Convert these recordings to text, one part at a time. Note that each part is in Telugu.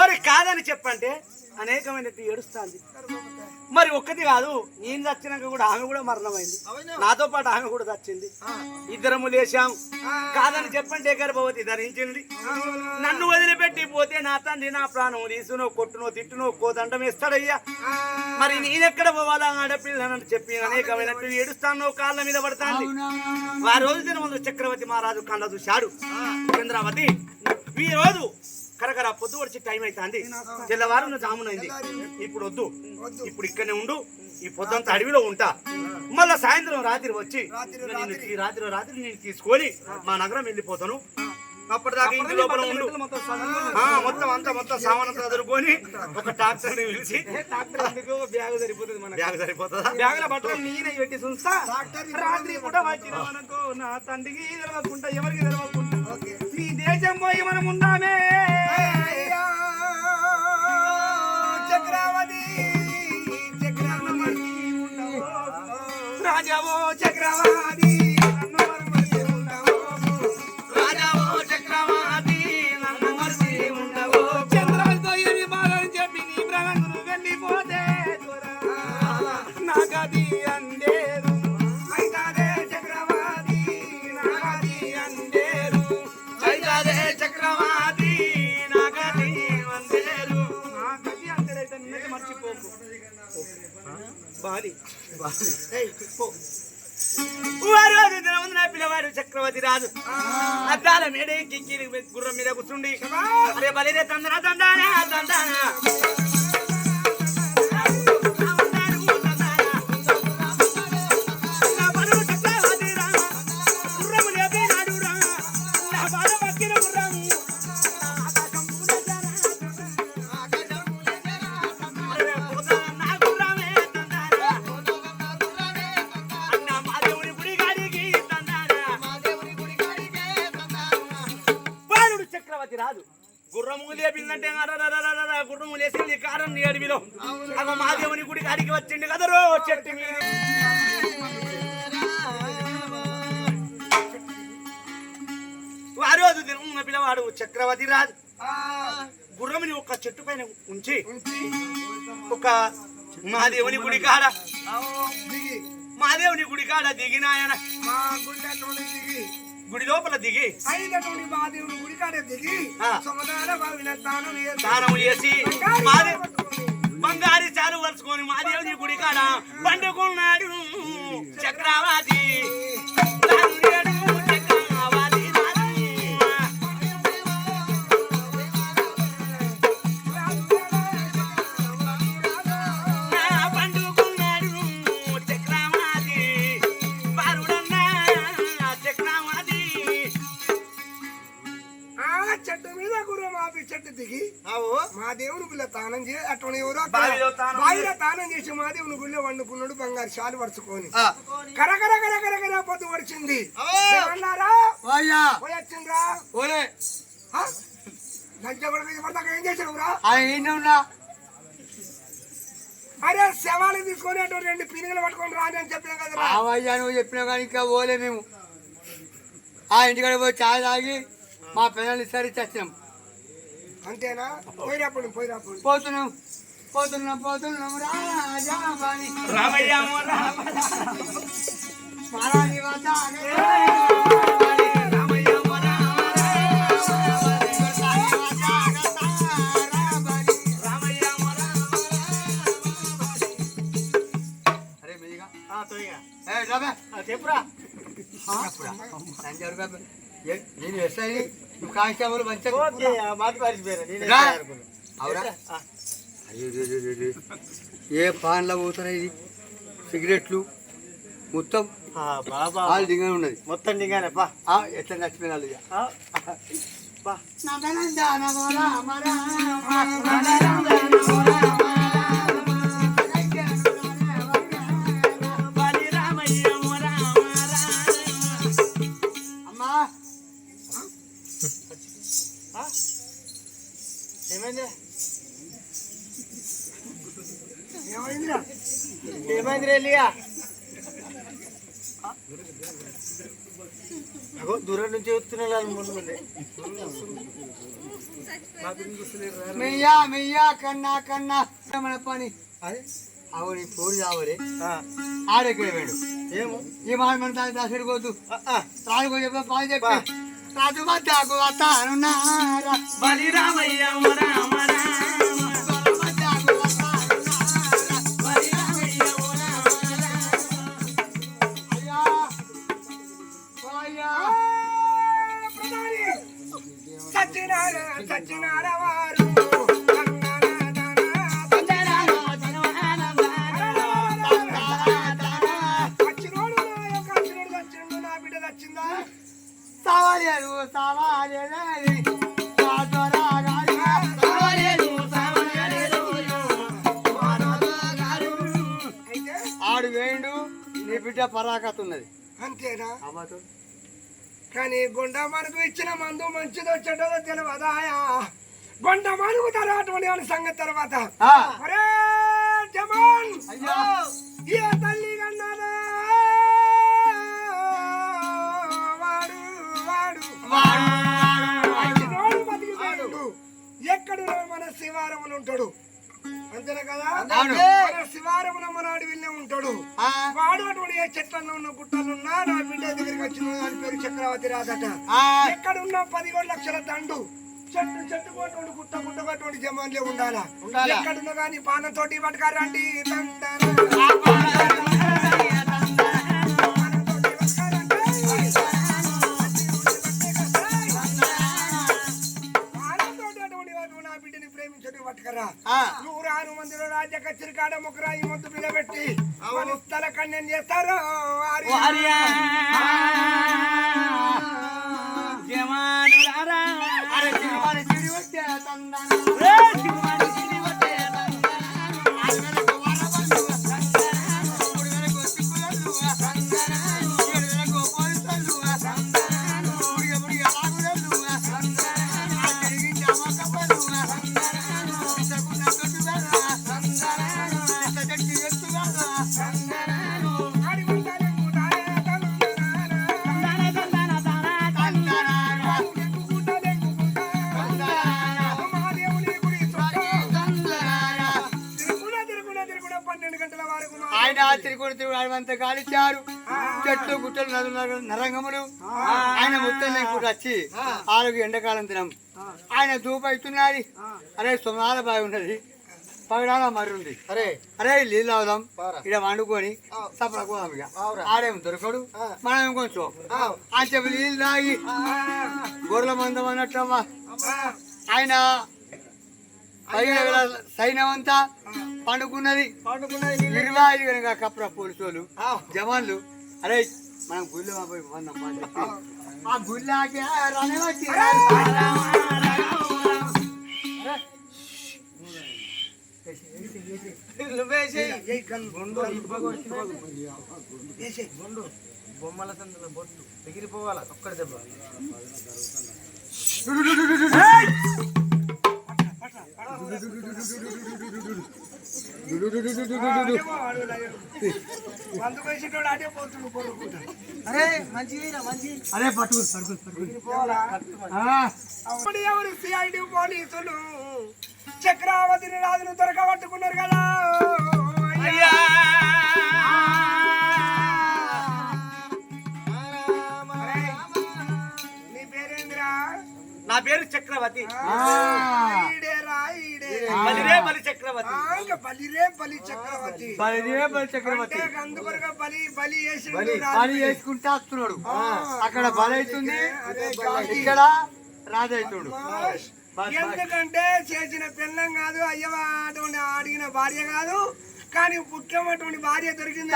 మరి కాదని చెప్పంటే అనేకమైన ఏడుస్తాంది. మరి ఒక్కటి కాదు నేను చచ్చినాక కూడా ఆమె కూడా మరణమైంది. నాతో పాటు ఆమె కూడా చచ్చింది. ఇద్దరము లేచాం. కాదని చెప్పంటే గర్భవతి ధరించింది. నన్ను వదిలిపెట్టి పోతే నా తండ్రి నా ప్రాణం తీసునో కొట్టునో తిట్టునో కోదండం వేస్తాడయ్యా. మరి నేనెక్కడ పోవాలా ఆడపిల్లనని చెప్పి అనేకమైనట్టు ఏడుస్తానో కాళ్ళ మీద పడతాంది. ఆ రోజు దినమందు చక్రవర్తి మహారాజు కళ్ళ చూశాడు. చంద్రావతి ఈ రోజు కరకర పొద్దు వచ్చి టైం అవుతుంది తెల్లవారు జామునైంది. ఇప్పుడు వద్దు. ఇప్పుడు ఇక్కడనే ఉండు. ఈ పొద్దంతా అడవిలో ఉంటా. మళ్ళా సాయంత్రం రాత్రి వచ్చి ఈ రాత్రి రాత్రి నేను తీసుకొని మా నగరం వెళ్ళిపోతాను. అప్పటిదాకా ఇంటి లోపల ఉండు. మొత్తం అంతా మొత్తం సామాన్ అంతా చదువుకొని ఒక డాక్టర్ని పిలిచి బ్యాగ్ సరిపోతుంది బ్యాగ్ సరిపోతుందా? బట్టలు నేనే పెట్టి చూస్తా. రాత్రి పూట వచ్చిన మనకు నా తండ్రికి తెలవకుండా ఎవరికి తెలవకుండా. దేశం పోయి మనం ఉన్నామే చక్రవతి చక్రవతి రాజావో చక్రవాది బాలి నా పిల్లవాడు చక్రవర్తి రాజు. అద్దాల మేడ కిక్కి గుర్రం మీద కూర్చుండి. బలిరే తందన తందాన. గుర్రము లేపిందంటే గుర్రము లేసింది కారం అడవిలో. అగ మాదేవుని గుడి కాడికి వచ్చింది కదరో చెట్టు మీద. ఆ రోజు దినం పిల్లవాడు చక్రవర్తి రాజు. గుర్రముని ఒక చెట్టు పైన ఉంచి ఒక మాదేవుని గుడి కాడ. మాదేవుని గుడి కాడ దిగినాయన. మా గుండెలోని దిగి. గుడి లోపల దిగి అయినటువంటి గుడికాడ బావిన స్నానం చేసి బంగారు చాలు వలుచుకొని మాదేవుని గుడి కాడ పండుకున్నాడు. చక్రవాది బావిలో తానం చేసి మా దేవుని గుళ్ళో వండుకున్నాడు బంగారు షాలు పరుచుకొని ఆ. కరకర కరకర కర పొద్దు పడిచింది వచ్చిండ్రా ఏం చేసావురా ఆయన అరే శవాలు తీసుకొని అటు రెండు పినుగలు పట్టుకొని రాని అని చెప్పిన కదరా. అవయ్యా నువ్వు చెప్పినా కానీ ఇంకా ఓలే మేము. ఆ ఇంటికాడ పోయి చాయ్ తాగి మా పిల్లలు ఇస్తారు చచ్చినాం అంతేనా? పోయినప్పుడు పోయినప్పుడు పోతున్నాం. పోతున్నాం పోతున్నాం రాజా బాని రామయ్య రామ మహారాజు వద్ద రామయ్య రామయ్య అరే మెదిగా ఆ తోయిగా ఏ రాబే ఆ చెప్పురా సంజయ్ బాబు ఏ- పాన్ల పోతున్నాయి అయ్యో ఏ పాన్లో ఇది సిగరెట్లు మొత్తం ఆ, బాబా వాళ్ళు దిగా ఉన్నది మొత్తం దిగానే బా ఆ, ఎట్లా నచ్చిపోయినారు ఇక అమ్మా ఏమైంది ఏమైంది రేలియా అగో దూరం నుంచి వస్తున్నా ముందు మెయ్యా మెయ్యా కన్నా కన్నా. మన పని. అదే పోరు చావలే ఆడెక్కడ వేడు ఏమో. ఈ మాట మన దాని ఆ. రాజు చెప్ప పని చెప్పి. రాజు బలి రామయ్య బిడ్డ సావాలేదు సావాలేదు ఆడు వేయండు నీ బిడ్డ పరాకత్ ఉన్నది. అంతేనా? అమ్మతో కానీ గుండ మనకు ఇచ్చిన మందు మంచిదో చెడ్డదో తెలియదాయా గుండ మనకు తర్వాత సంగతి తర్వాత. ఆ, ఒరే జమాన్! అయ్యా. ఏ తల్లి వాడు ఎక్కడున్నా మన శివారమున ఉంటాడు. అంతేనా కదా. మన శివారమున మన అడవిలో ఉంటాడు. వాడు అటువంటి ఏ చెట్లలో ఉన్న గుట్టలు ఉన్నా నా బిడ్డ దగ్గరికి వచ్చిన దాని పేరు చక్రవర్తి రాదట. ఆ, ఎక్కడున్న పదిహేడు లక్షల దండు చెట్టు చెట్టు కొట్టుకోండి గుట్ట గుట్ట కొట్టుకోండి జమాన్లే ఉండాలా? ఉండాలా. ఎక్కడున్న కానీ పానంతోటి పట్టుకారండి. ఆ, నూరారు మందిలో రాజ్య కచ్చిరి కాడ ముగ్గురాయి మొద్దు నిలబెట్టి స్థల కన్యం చేస్తారు జమానులారా అరే చిరి వచ్చే తందన. అడవంతా కాలిచ్చారు చెట్లు గుట్టలు నదులు నగ- నరంగములు. ఆయన మొత్తం లేకుండా వచ్చి ఆరోగ్య ఎండాకాలం దినం. ఆయన ధూప అవుతున్నది అరే సుమాల బావి ఉన్నది. పగడాల మరి ఉంది. అరే అరే నీళ్ళు అవుదాం ఇక్కడ వండుకొని సపడకోదాం ఇక. ఆడేం దొరకడు? మనం కొంచెం? ఆ. చెప్పి నీళ్ళు తాగి. గొర్రెల మందం అన్నట్లమ్మా ఆయన సైన్యం అంతా పండుకున్నది. ఇరవై ఐదు కనుక కప్ర పోలీసు వాళ్ళు జవాన్లు. అరే మనం గుళ్ళో పోయి వందం ఆ గుళ్ళకి. బొమ్మల సందులో బొట్టు. ఎగిరిపోవాలా? ఒక్కడి దెబ్బ. అరే మంచి అరే పట్టుకు అప్పుడు ఎవరు సిఐడి పోలీసులు? చక్రావతిని రాజును దొరకబట్టుకున్నారు కదా. అయ్యా! నీ పేరేందిరా? నా పేరు చక్రవర్తి. ఆ. బలిరే బలి చక్రవర్తి. ఆ, ఇంకా బలిరే బలి చక్రవర్తి. బలిదే బలి చక్రవర్తి. అంటే అందుకొరగా బలి బలి చేసి బలి చేసుకుంటా వస్తున్నాడు. అక్కడ బలి అవుతుంది. ఇక్కడ రాజవుతుడు ఎందుకంటే చేసిన పిల్లం కాదు అయ్యవ అటువంటి అడిగిన భార్య కాదు. కానీ ముఖ్యమైనటువంటి భార్య దొరికింది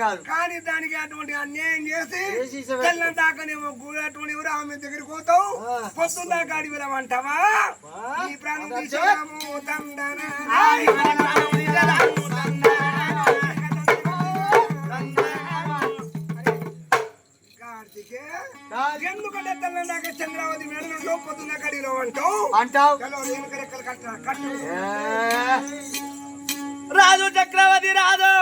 కాదు. కానీ దానికి అటువంటి అన్యాయం చేసి తెల్లం దాకానేమో అటువంటి ఎవరు ఆమె దగ్గరికి పోతావు? పొద్దున్న దాకా అడిగి వెళ్ళమంటావా? ఈ ప్రాణం కార్తికే ఎందుకంటే తెల్లం దాకా చంద్రావతి మేడలో పొద్దున్న కడిలో అంటావు. అంటావు కట్ట రాజు చక్రవర్తి రాజు.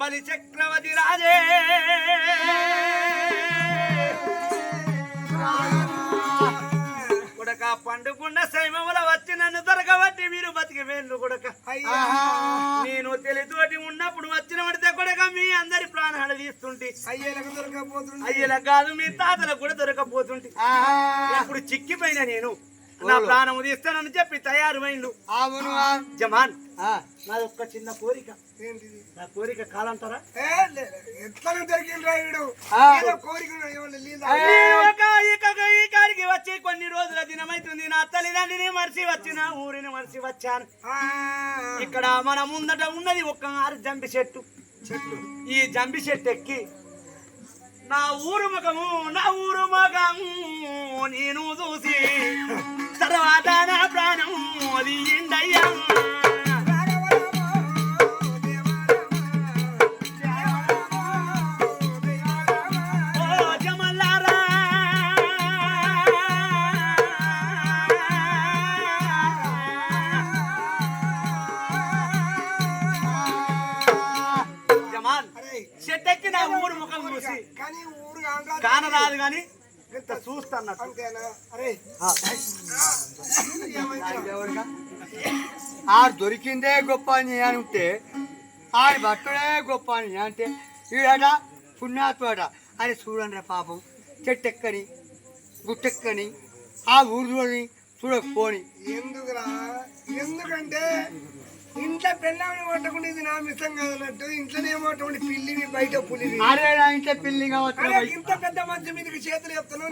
బలి చక్రవర్తి రాజే. కొడక పండుకున్న సైమముల వచ్చి నన్ను దొరకబట్టి మీరు బతికి వేళ్ళు కొడక. అయ్యా. నేను తెలితోటి ఉన్నప్పుడు వచ్చిన పడితే కొడక మీ అందరి ప్రాణాలు తీస్తుంటే. అయ్యేలకు దొరకపోతుంది అయ్యేలా కాదు మీ తాతలకు కూడా దొరకపోతుంటే ఇప్పుడు చిక్కిపోయిన నేను. నా ప్రాణము తీస్తానని చెప్పి తయారు అవును జమాన్. నాది ఒక్క చిన్న కోరిక. నా కోరిక కాలంటారా? ఎట్లా వచ్చి కొన్ని రోజుల దినమైతుంది. నా తల్లిదండ్రిని మరిచి వచ్చిన ఊరిని మరిచి వచ్చాను. ఇక్కడ మన ముందట ఉన్నది ఒక్క ఆరు జంబి చెట్టు. చెట్టు. ఈ జంబి చెట్టు ఎక్కి నా ఊరు ముఖము నా ఊరు ముఖము నేను చూసి తర్వాత నా ప్రాణము అది ఓ అరే చెట్టు ఎక్కి నా ఊరు ముఖం చూసి కానీ ఊరు కానరాదు. గాని ఇంత చూస్తాన్నట్టు అంతేనా? అరే. ఎవరిగా? ఆ దొరికిందే గొప్ప అని ఉంటే ఆడి భక్తుడే గొప్ప అని అంటే ఈడట పుణ్యాత్మట అని చూడండి పాపం చెట్టెక్కని గుట్టెక్కని ఆ ఊరిలోని చూడకపోని. ఎందుకురా? ఎందుకంటే ఇంట్లో పెళ్ళామని కొట్టకుండా ఇది నా మిసం కాదన్నట్టు. ఇంట్లోనే ఏమోటువంటి పిల్లివి బయట పులివి అరే నా ఇంట్లో పిల్లి కావచ్చు ఇంత పెద్ద మంచి మీదకి చేతులు చెప్తాను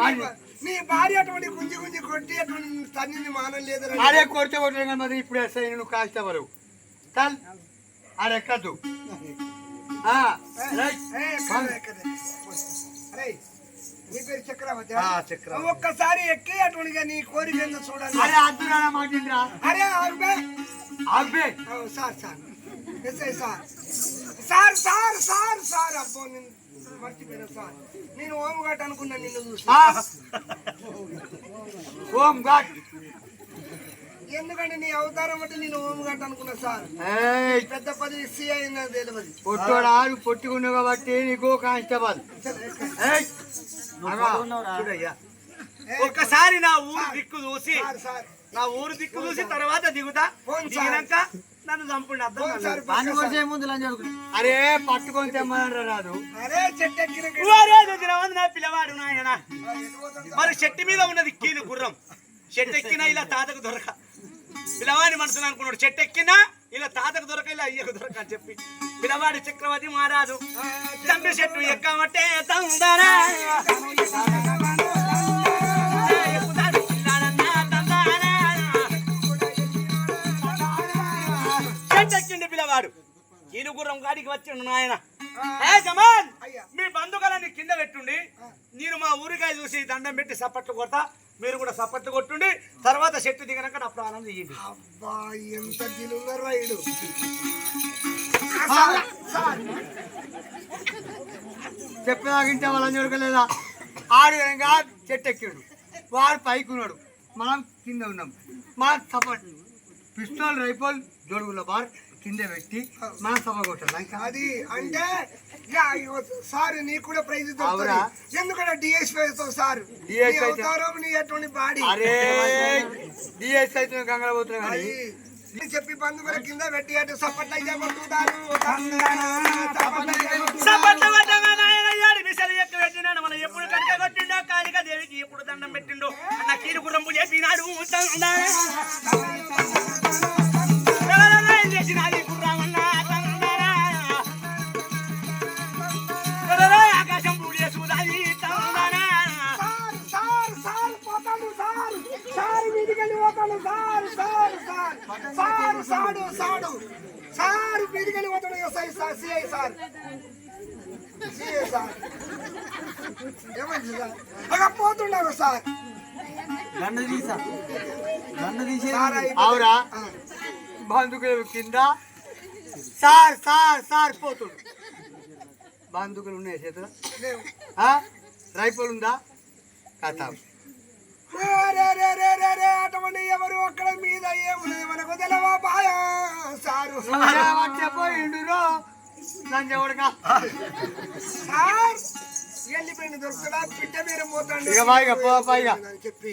నీ భార్య అటువంటి గుంజి గుంజి కొట్టి అటువంటి తన్ని మానం లేదు అరే కొడితే కొట్టే కానీ మరి ఇప్పుడు ఎస్ఐ నువ్వు కాల్చేవారు చల్ అరే ఎక్కద్దు. చక్రవర్తి. ఒక్కసారి ఎక్కి అటువంటిగా నీ కోరిక చూడండి అరే అద్దురా మాటిండ్రా. అరే ఆమె అబ్బే sir sir. SI sir. Sir sir sir sir. అబ్బో నేను మర్చిపోయినా సార్. నేను ఓం ఘాట్ అనుకున్నా నిన్ను చూసి. ఓం గాడ్ ఎందుకంటే నీ అవతారం అంటే నేను ఓం ఘాట్ అనుకున్నా సార్. పెద్ద పది ఇస్సీ అయినా తెలియదు పొట్టోడా నువ్వు పొట్టుకున్నావు కాబట్టి నీకు కానిస్టేబుల్. ఒక్కసారి నా ఊరు దిక్కు చూసి. Sir sir. నా ఊరు దిక్కు చూసి తర్వాత దిగుతా. దిగినాక నన్ను చంపండి అర్థం. అరే పట్టుకొని తెమ్మనంటారా రాదు నా పిల్లవాడు నాయన? మరి చెట్టు మీద ఉన్నది కీలు గుర్రం చెట్టు ఎక్కినా ఇలా తాతకు దొరక పిల్లవాడి మనసులో అనుకున్నాడు చెట్టు ఎక్కినా ఇలా తాతకు దొరక ఇలా అయ్యకు దొరక అని చెప్పి పిల్లవాడి చక్రవర్తి మారాదు చంపి చెట్టు ఎక్కమంటే తందరా చెట్టు ఎక్కిండి పిల్లవాడు? కీలు గుర్రం గాడికి వచ్చిండు నాయన. జమాన్ అయ్యా. మీ బంధువులని కింద పెట్టుండి నేను మా ఊరికాయ చూసి దండం పెట్టి సప్పట్లు కొడతా మీరు కూడా సప్పట్లు కొట్టుండి తర్వాత చెట్టు దిగినాక నా ప్రాణం తీయండి. అబ్బా ఎంత దిలున్నారు రైడు. చెప్పేదాకింటే వాళ్ళని చూడకలేదా ఆడు కనుక చెట్టు ఎక్కాడు. వాడు పైకి ఉన్నాడు. మనం కింద ఉన్నాం. మా సపోర్ట్ పిస్తోల్ రైఫల్ జోడుగుల బార్ కింద పెట్టి మనం సభ కొట్టాలి. అది అంటే సార్ నీకు కూడా ప్రైజ్ ఎందుకంటే డిఎస్పీ తో సార్. నీ అయితే- అవతారం నీ అటువంటి బాడీ. అరే డిఎస్ అయితే గంగల పోతున్నా కానీ అది. నేను చెప్పి బంధువుల కింద పెట్టి అటు మనం ఎప్పుడు కట్ట కొట్టిండో కాళిక దేవికి ఎప్పుడు దండం పెట్టిండో అన్న కీలు గుర్రంపు చెప్పినాడు ఎవరన్నా ఏం చేసినాది గుర్రమన్నా తందరా. ఆకాశం. Sir sir sir sir. Sir వీధికెళ్ళి పోతాను సార్ సార్ సార్. సార్ సాడు సాడు. సార్ వీధికెళ్ళి పోతాడు SI sir CI sir. CI sir. ఏమైంది సార్? అక్కడ పోతుండవు సార్. సార్ అయిపోయింది. అవురా ఆ. బంధుకులు కింద సార్ సార్ సార్ పోతుడు. బంధుకులు ఉన్నాయి చేతులు? రైఫల్ ఉందా? కథ. అటువంటి ఎవరు అక్కడ మీద మనకు తెలవా బాయా? సారు పోయిండురో నంజవడగా సార్ వెళ్ళిపోయింది దొరుకుతుందా? పిట్ట మీద పోతాండి. ఇక బా, ఇక పో, పో, ఇక. అని చెప్పి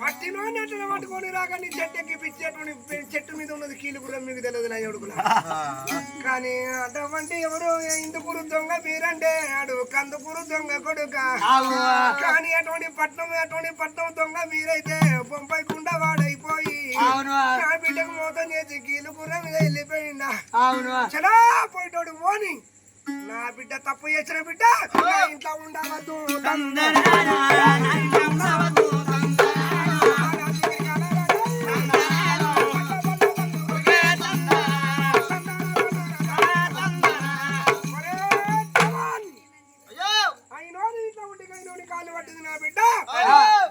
పట్టిలో పట్టుకొని రాక నీ పిచ్చేటువంటి చెట్టు మీద ఉన్నది కీలు కూడా మీకు తెలియదు నా ఎవడుకులా కానీ అటువంటి ఎవరు? ఇందుకూరు దొంగ మీరంటే అడు కందుకూరు దొంగ కొడుక. కానీ అటువంటి పట్నం అటువంటి పట్నం దొంగ మీరైతే బొంపై కుండ వాడైపోయి నా బిడ్డకు మోతం చేసి కీలు కూర మీద వెళ్ళిపోయిందా చలా పోయిటోడు పోని నా బిడ్డ తప్పు చేసిన బిడ్డ నా ఇంట్లో ఉండవద్దు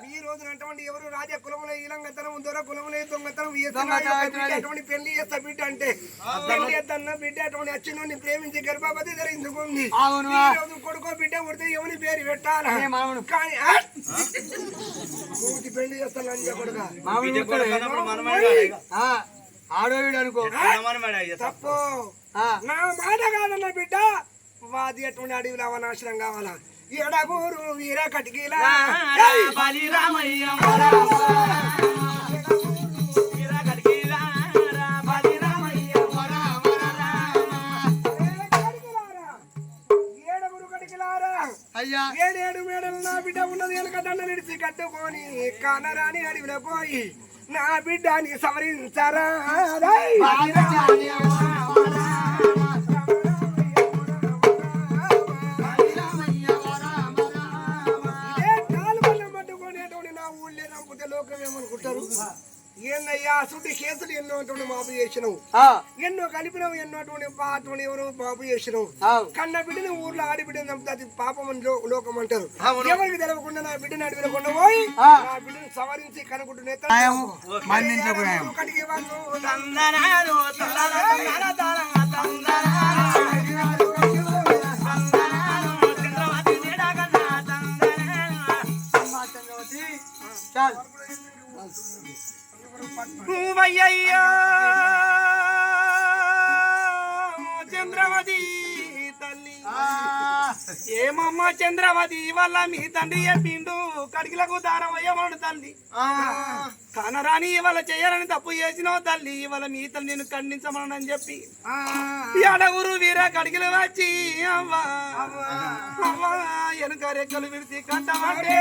ఈ రోజున అటువంటి ఎవరు రాజ కులములే ఈలంగతనం దొర కులములే దొంగతనం అటువంటి చేస్తా బిడ్డ అంటే. పెళ్ళి చేద్దన్న బిడ్డ అటువంటి వచ్చినోని ప్రేమించి గర్భవతి ధరించుకుంది అవును. కొడుకో బిడ్డ పుడితే ఎవరి పేరు పెట్టాలా? కానీ పెళ్ళి చేస్తానని చెప్పడుగా ఆడోవిడు అనుకో. తప్పు? ఆ, నా మాట కాదన్న బిడ్డ వాది అటువంటి అడవిలో అవనాశనం కావాలా? ఎడగూరు వీర కటికీలా! బలి రామయ్య ఏడేడు మేడలు నా బిడ్డ ఉన్నది వెనక దండ నిడిచి కట్టుకొని కానరాని అడవిలో పోయి నా బిడ్డని సవరించరా అసలు కేసులు ఎన్నో అటువంటి మాపు చేసినావు ఎన్నో కలిపినావు ఎన్నో అటువంటి ఎవరు మాపు చేసినావు. కన్న బిడ్డని ఊర్లో ఆడి బిడ్డని చంపితే అది పాపం అని లోకం అంటారు. ఎవరికి తెలవకుండా నా బిడ్డని అడవిలకుండా పోయి ఆ. నా బిడ్డని సవరించి న్యాయం. ఒకటికి వాళ్ళు నువ్వయ్యయ్యో చంద్రవతి తల్లి. ఏమమ్మ చంద్రవతి వల్ల మీ తండ్రి చెప్పిండు కడిగిలకు దారవయ్యమను తల్లి. కనరాని ఇవాళ చెయ్యాలని తప్పు చేసినావు తల్లి. ఇవాళ మీ తల్లి నేను ఖండించమని చెప్పి. ఎడగురు వీర కడిగిలు వచ్చి అవ్వా అవ్వా. వెనుక రెక్కలు విడిచి కట్టమంటే.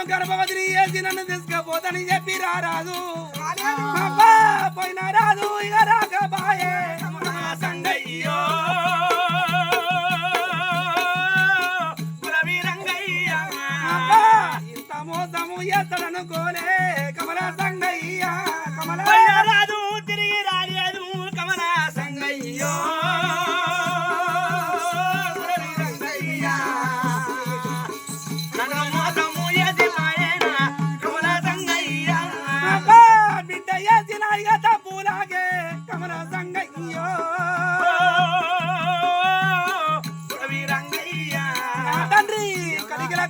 నన్ను గర్భవతిని చేసి నన్ను తీసుకపోతని చెప్పి రారాదు. పోయినా రాదు ఇక రాకపాయే.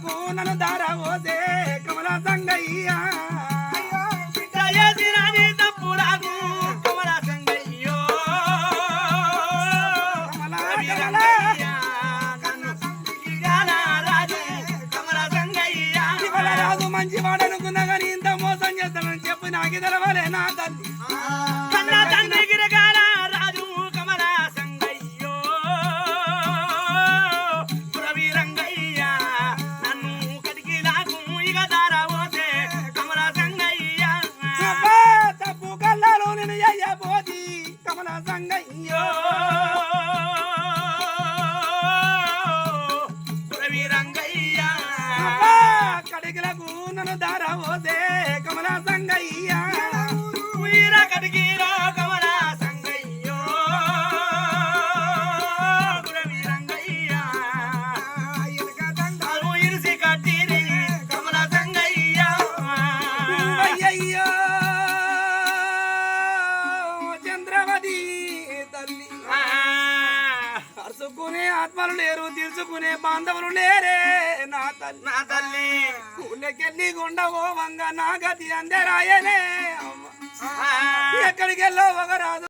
我哪能打？కమలమును దారవోసే కమల సంగయ్య. వీర కడిగిరా కమల సంగయ్యో. కురవీరంగయ్య ఇరిసి కట్టిరి కమల సంగయ్య. అయ్యయ్యో. చంద్రవతి తల్లి. అరుచుకునే ఆత్మలు లేరు తెలుసుకునే బాంధవులు లేరే నా తల్లి. నా తల్లి. ఎక్కడికెళ్ళి గుండవో వంగ నాగతి అందరాయలే ఎక్కడికెళ్ళో ఒక రాదు